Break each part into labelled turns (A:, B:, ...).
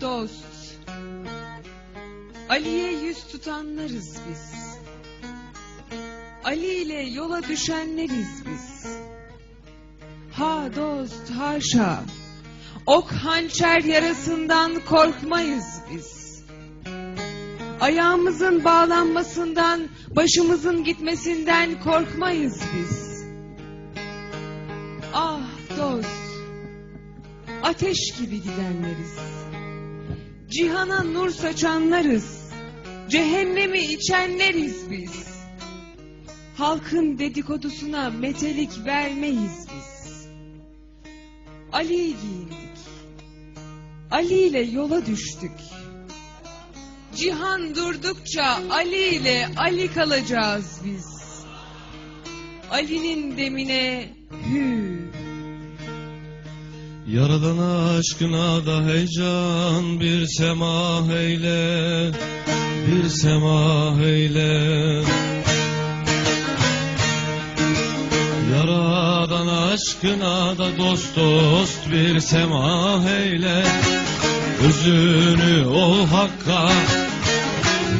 A: dost. Ali'ye yüz tutanlarız biz. Ali ile yola düşenleriz biz. Ha dost haşa. Ok hançer yarasından korkmayız biz. Ayağımızın bağlanmasından, başımızın gitmesinden korkmayız biz. Ah dost, ateş gibi gidenleriz. Cihana nur saçanlarız. Cehennemi içenleriz biz. Halkın dedikodusuna metelik vermeyiz biz. Ali'yi giyindik. Ali ile yola düştük. Cihan durdukça Ali ile Ali kalacağız biz. Ali'nin demine hü.
B: Yaradan aşkına da heyecan bir sema eyle, bir sema eyle. Yaradan aşkına da dost dost bir sema eyle. Özünü ol hakka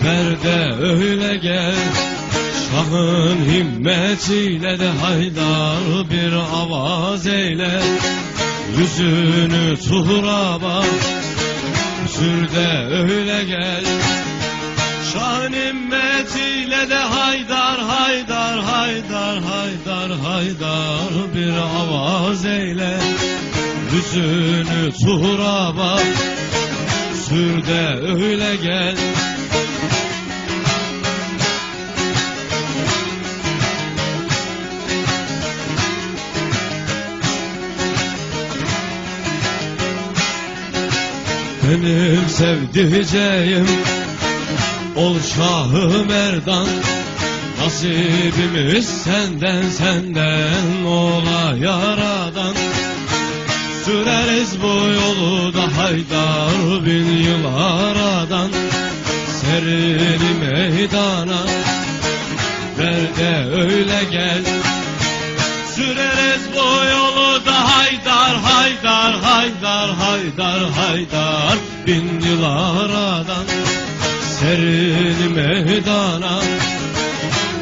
B: ver de öyle gel. Şahın himmetiyle de haydar bir avaz eyle. Yüzünü turaba sür de öyle gel. Şahın himmetiyle de haydar haydar haydar haydar haydar bir avaz eyle. Yüzünü turaba sür de öyle gel Benim sevdiceğim Ol Şahı Merdan. Nasibimiz senden senden ola yaradan. Süreriz bu yolu da haydar bin yıl aradan Serili meydana Ver de öyle gel. Süreriz bu yolu da haydar haydar haydar haydar haydar bin yıl aradan Serin meydana.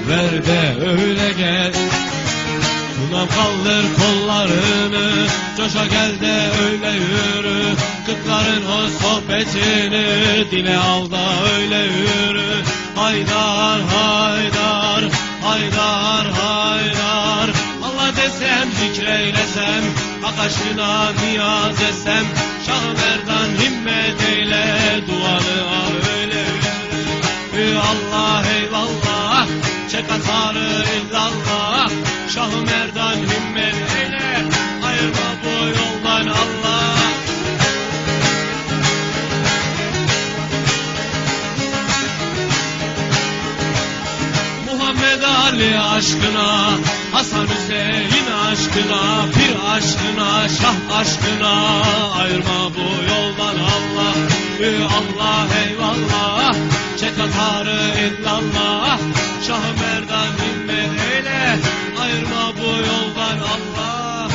B: Ver de öyle gel Tunam kaldır kollarını. Coşa gel de öyle yürü Kıtların o sohbetini. Dile al da öyle yürü Haydar haydar Haydar haydar. Allah desem zikreylesem Hak aşkına niyaz etsem Şah Merdan himmet aşkına Hasan Hüseyin aşkına Pir aşkına Şah aşkına. Ayırma bu yoldan Allah Ü Allah eyvallah. Çek atarı illallah Şah Merdan himmet eyle. Ayırma bu yoldan Allah.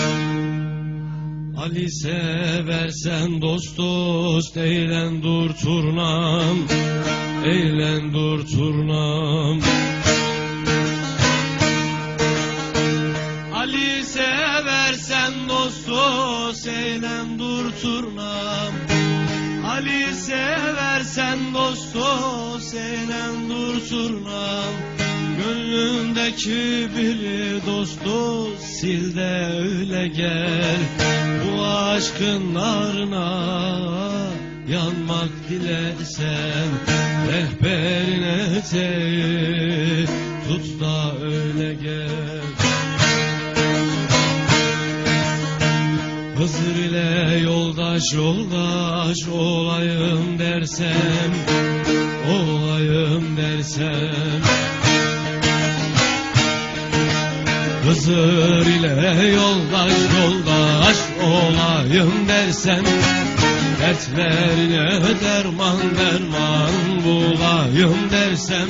B: Ali seversen dost dost Eğlen dur turnam Eğlen dur turnam Eğlen dur turnam. Ali seversen dost Eğlen dur turnam. Gönlündeki biri dost dost Sil de öyle gel. Bu aşkın narına Yanmak dilersen Rehberin eteği yoldaş yoldaş olayım dersem Olayım dersem. Hızır ile yoldaş yoldaş olayım dersem Dertlerine derman derman bulayım dersem.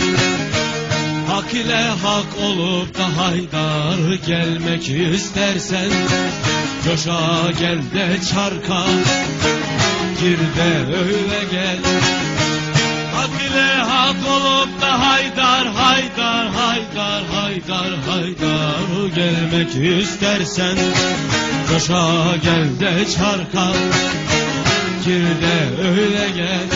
B: Hak ile hak olup da haydar gelmek istersen Coşa gel de çarka Gir de öyle gel. Hak ile hak olup da haydar haydar haydar haydar haydar. Gelmek istersen Koşa gel de çarkal Gir de öyle gel.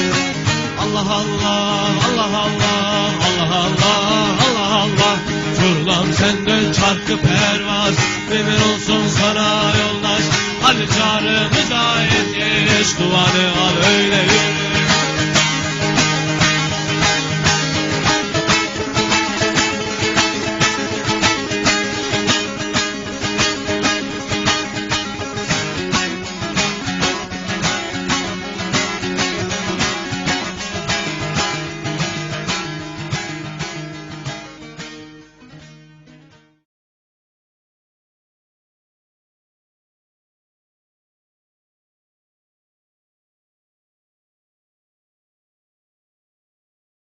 B: Allah Allah Allah Allah Allah Allah Allah Allah. Fırlam senden çarkı pervaz Emin olsun sana Hadi çağrımıza yetiş Duanı al öyle yürü